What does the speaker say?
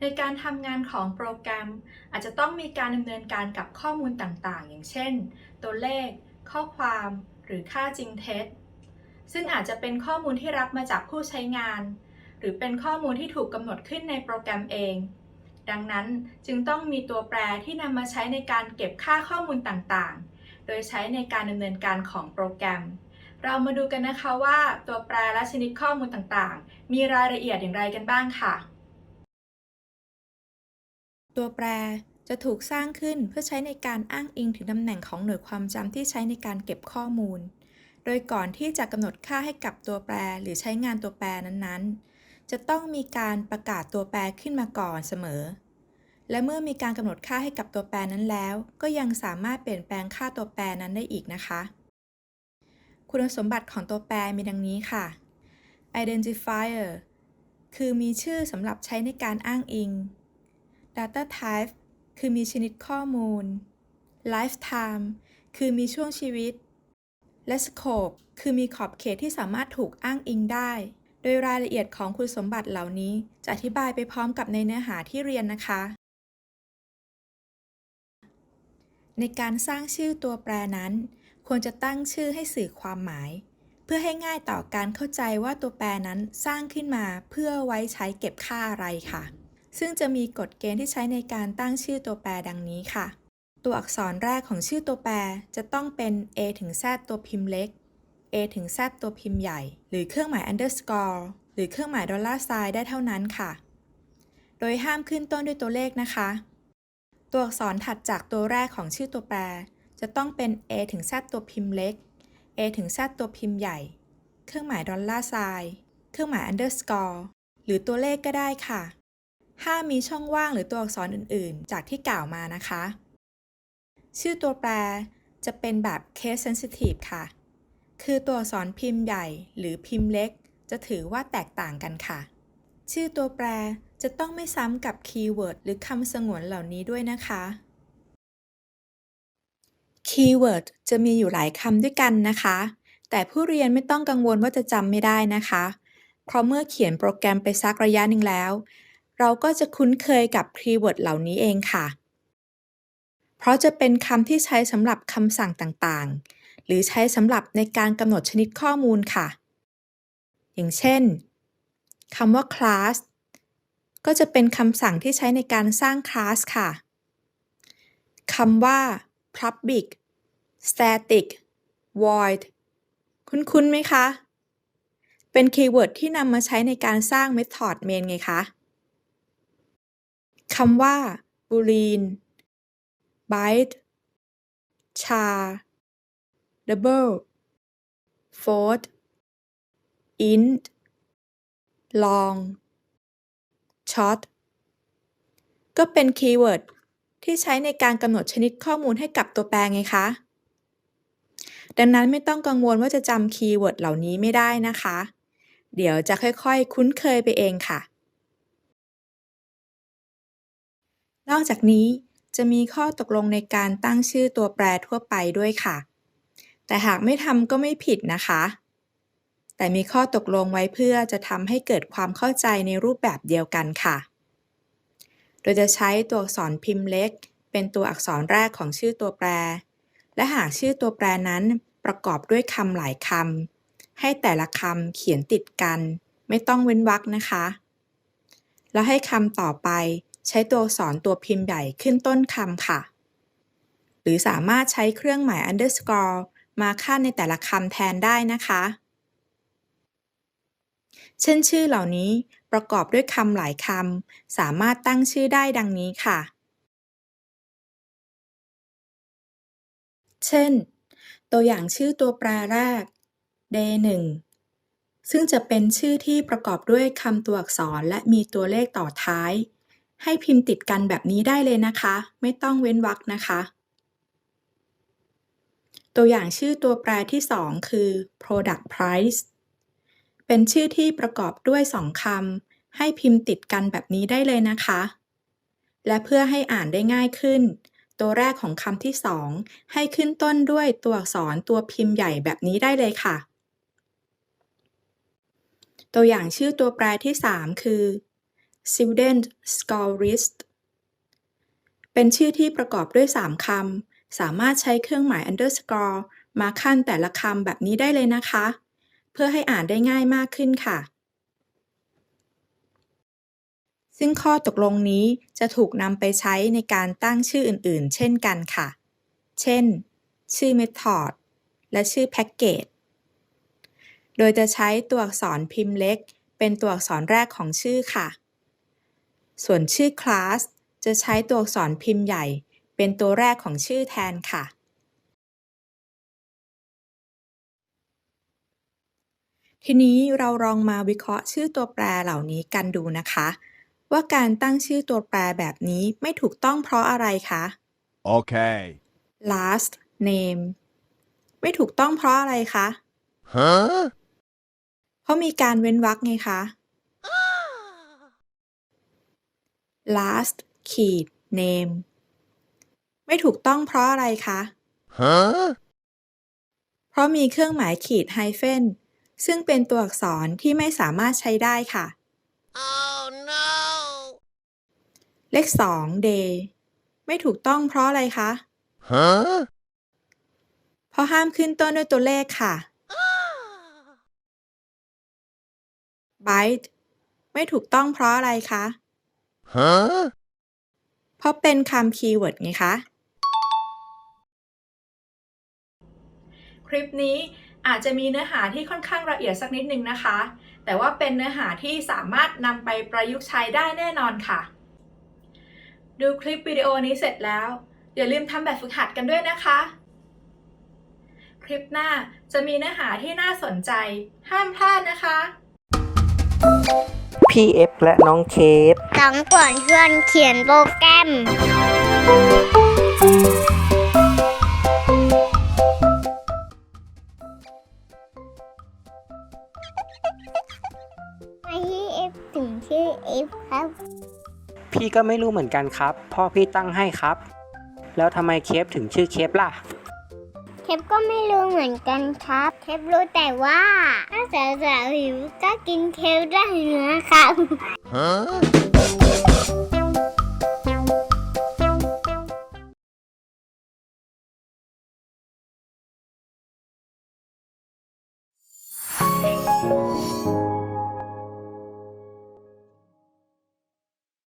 ในการทำงานของโปรแกรม อาจจะต้องมีการดำเนินการกับข้อมูลต่างๆ อย่างเช่น ตัวเลข ข้อความ หรือค่าจริงเท็จ ซึ่งอาจจะเป็นข้อมูลที่รับมาจากผู้ใช้งาน หรือเป็นข้อมูลที่ถูกกำหนดขึ้นในโปรแกรมเอง ดังนั้นจึงต้องมีตัวแปรที่นำมาใช้ในการเก็บค่าข้อมูลต่างๆ โดยใช้ในการดำเนินการของโปรแกรมเรามาดูกันนะคะว่าตัวแปรและชนิดข้อมูลต่างๆ มีรายละเอียดอย่างไรกันบ้างค่ะ ตัวแปรจะถูกสร้างขึ้นเพื่อใช้ในการอ้างอิงถึงตำแหน่งของหน่วยความจำที่ใช้ในการเก็บข้อมูล โดยก่อนที่จะกำหนดค่าให้กับตัวแปรหรือใช้งานตัวแปรนั้นๆ จะต้องมีการประกาศตัวแปรขึ้นมาก่อนเสมอ และเมื่อมีการกำหนดค่าให้กับตัวแปรนั้นแล้ว ก็ยังสามารถเปลี่ยนแปลงค่าตัวแปรนั้นได้อีกนะคะ คุณสมบัติของตัวแปรมีดังนี้ค่ะ identifier คือมีชื่อสำหรับใช้ในการอ้างอิง Data Type คือมีชนิดข้อมูล Lifetime คือมีช่วงชีวิต และ Scope คือมีขอบเขตที่สามารถถูกอ้างอิงได้ โดยรายละเอียดของคุณสมบัติเหล่านี้ จะอธิบายไปพร้อมกับในเนื้อหาที่เรียนนะคะ ในการสร้างชื่อตัวแปรนั้น ควรจะตั้งชื่อให้สื่อความหมายเพื่อให้ง่ายต่อการเข้าใจว่าตัวแปรนั้นสร้างขึ้นมาเพื่อไว้ใช้เก็บค่าอะไรค่ะ ซึ่งจะมีกฎเกณฑ์ที่ใช้ในการตั้งชื่อตัวแปรดังนี้ค่ะ ตัวอักษรแรกของชื่อตัวแปรจะต้องเป็น a ถึง z ตัวพิมพ์เล็ก a ถึง z ตัวพิมพ์ใหญ่ หรือเครื่องหมาย underscore หรือเครื่องหมายดอลลาร์ไซน์ได้เท่านั้นค่ะ โดยห้ามขึ้นต้นด้วยตัวเลขนะคะ ตัวอักษรถัดจากตัวแรกของชื่อตัวแปร จะต้องเป็น a ถึง z ตัวพิมพ์เล็ก a ถึง z ตัวพิมพ์ใหญ่ เครื่องหมายดอลลาร์ไซน์ เครื่องหมาย underscore หรือตัวเลขก็ได้ค่ะ ห้ามมีช่องว่างหรือตัวอักษรอื่น ๆ จากที่กล่าวมานะคะ ชื่อตัวแปรจะเป็นแบบ case sensitive ค่ะ คือตัวอักษรพิมพ์ใหญ่หรือพิมพ์เล็ก จะถือว่าแตกต่างกันค่ะ ชื่อตัวแปรจะต้องไม่ซ้ำกับคีย์เวิร์ดหรือคำสงวนเหล่านี้ด้วยนะคะคีย์เวิร์ดจะมีอยู่หลายคำด้วยกันนะคะ แต่ผู้เรียนไม่ต้องกังวลว่าจะจำไม่ได้นะคะ เพราะเมื่อเขียนโปรแกรมไปสักระยะหนึ่งแล้ว เราก็จะคุ้นเคยกับคีย์เวิร์ดเหล่านี้เองค่ะ เพราะจะเป็นคำที่ใช้สำหรับคำสั่งต่างๆ หรือใช้สำหรับในการกำหนดชนิดข้อมูลค่ะ อย่างเช่นคำว่า class ก็จะเป็นคำสั่งที่ใช้ในการสร้างคลาสค่ะคำว่า public static void คุ้นๆไหมคะ เป็นคีย์เวิร์ดที่นำมาใช้ในการสร้าง method main ไงคะ คำว่า boolean byte char double float int long short ก็เป็นคีย์เวิร์ดที่ใช้ในการกำหนดชนิดข้อมูลให้กับตัวแปรไงคะ ดังนั้นไม่ต้องกังวลว่าจะจำคีย์เวิร์ดเหล่านี้ไม่ได้นะคะ เดี๋ยวจะค่อยๆ คุ้นเคยไปเองค่ะ นอกจากนี้จะมีข้อตกลงในการตั้งชื่อตัวแปรทั่วไปด้วยค่ะ แต่หากไม่ทำก็ไม่ผิดนะคะ แต่มีข้อตกลงไว้เพื่อจะทำให้เกิดความเข้าใจในรูปแบบเดียวกันค่ะ โดยจะใช้ตัวอักษรพิมพ์เล็ก เป็นตัวอักษรแรกของชื่อตัวแปร และหากชื่อตัวแปรนั้นประกอบด้วยคำหลายคำให้แต่ละคำเขียนติดกัน ไม่ต้องเว้นวรรคนะคะ แล้วให้คำต่อไป ใช้ตัวอักษรตัวพิมพ์ใหญ่ขึ้นต้นคำค่ะ หรือสามารถใช้เครื่องหมาย underscore มาขั้นในแต่ละคำแทนได้นะคะ เช่นชื่อเหล่านี้ประกอบด้วยคำหลายคำสามารถตั้งชื่อได้ดังนี้ค่ะ เช่น ตัวอย่างชื่อตัวแปรแรก day 1ซึ่งจะเป็นชื่อที่ประกอบด้วยคำตัวอักษรและมีตัวเลขต่อท้าย ให้พิมพ์ติดกันแบบนี้ได้เลยนะคะ ไม่ต้องเว้นวรรคนะคะ ตัวอย่างชื่อตัวแปรที่ 2 คือ product price เป็นชื่อที่ประกอบด้วย 2คำให้พิมพ์ติดกันแบบนี้ได้เลยนะคะ และเพื่อให้อ่านได้ง่ายขึ้น ตัวแรกของคำที่ 2 ให้ขึ้นต้นด้วยตัวอักษรตัวพิมพ์ใหญ่แบบนี้ได้เลยค่ะ ตัวอย่างชื่อตัวแปรที่ 3 คือ student score list เป็นชื่อที่ประกอบด้วย 3 คำ สามารถใช้เครื่องหมาย underscore มาขั้นแต่ละคำแบบนี้ได้เลยนะคะ เพื่อให้อ่านได้ง่ายมากขึ้นค่ะ ซึ่งข้อตกลงนี้จะถูกนำไปใช้ในการตั้งชื่ออื่นๆ เช่นกันค่ะ เช่น ชื่อ method และชื่อ package โดยจะใช้ตัวอักษรพิมพ์เล็ก เป็นตัวอักษรแรกของชื่อค่ะ ส่วนชื่อ class จะใช้ตัวอักษรพิมพ์ใหญ่ เป็นตัวแรกของชื่อแทนค่ะ ทีนี้เราลองมาวิเคราะห์ชื่อตัวแปรเหล่านี้กันดูนะคะ ว่าการตั้งชื่อตัวแปรแบบนี้ไม่ถูกต้องเพราะอะไรคะ Okay. last name ไม่ถูกต้องเพราะอะไรคะ Huh? เพราะมีการเว้นวรรคไงคะ last ขีด name ไม่ถูกต้องเพราะอะไรคะ Huh? เพราะมีเครื่องหมายขีดไฮเฟนซึ่งเป็นตัวอักษรที่ไม่สามารถใช้ได้ค่ะ Oh no! เลข2 day ไม่ถูกต้องเพราะอะไรคะ Huh? เพราะห้ามขึ้นต้นด้วยตัวเลขค่ะ byte ไม่ถูกต้องเพราะอะไรคะ Huh? เพราะเป็นคำคีย์เวิร์ดไงคะ คลิปนี้อาจจะมีเนื้อหาที่ค่อนข้างละเอียดสักนิดนึงนะคะ แต่ว่าเป็นเนื้อหาที่สามารถนำไปประยุกต์ใช้ได้แน่นอนค่ะ ดูคลิปวิดีโอนี้เสร็จแล้ว อย่าลืมทำแบบฝึกหัดกันด้วยนะคะ คลิปหน้าจะมีเนื้อหาที่น่าสนใจ ห้ามพลาดนะคะ พี่เอฟและน้องเคสสองก่อนชวนเขียนโปรแกรม มาที่เอฟถึงชื่อเอฟครับ พี่ก็ไม่รู้เหมือนกันครับ พ่อพี่ตั้งให้ครับ แล้วทำไมเคฟถึงชื่อเคฟล่ะเทปก็ไม่รู้เหมือนกันครับ เทปรู้แต่ว่า ถ้าสาวๆหิวก็กินเทปได้นะครับ Huh?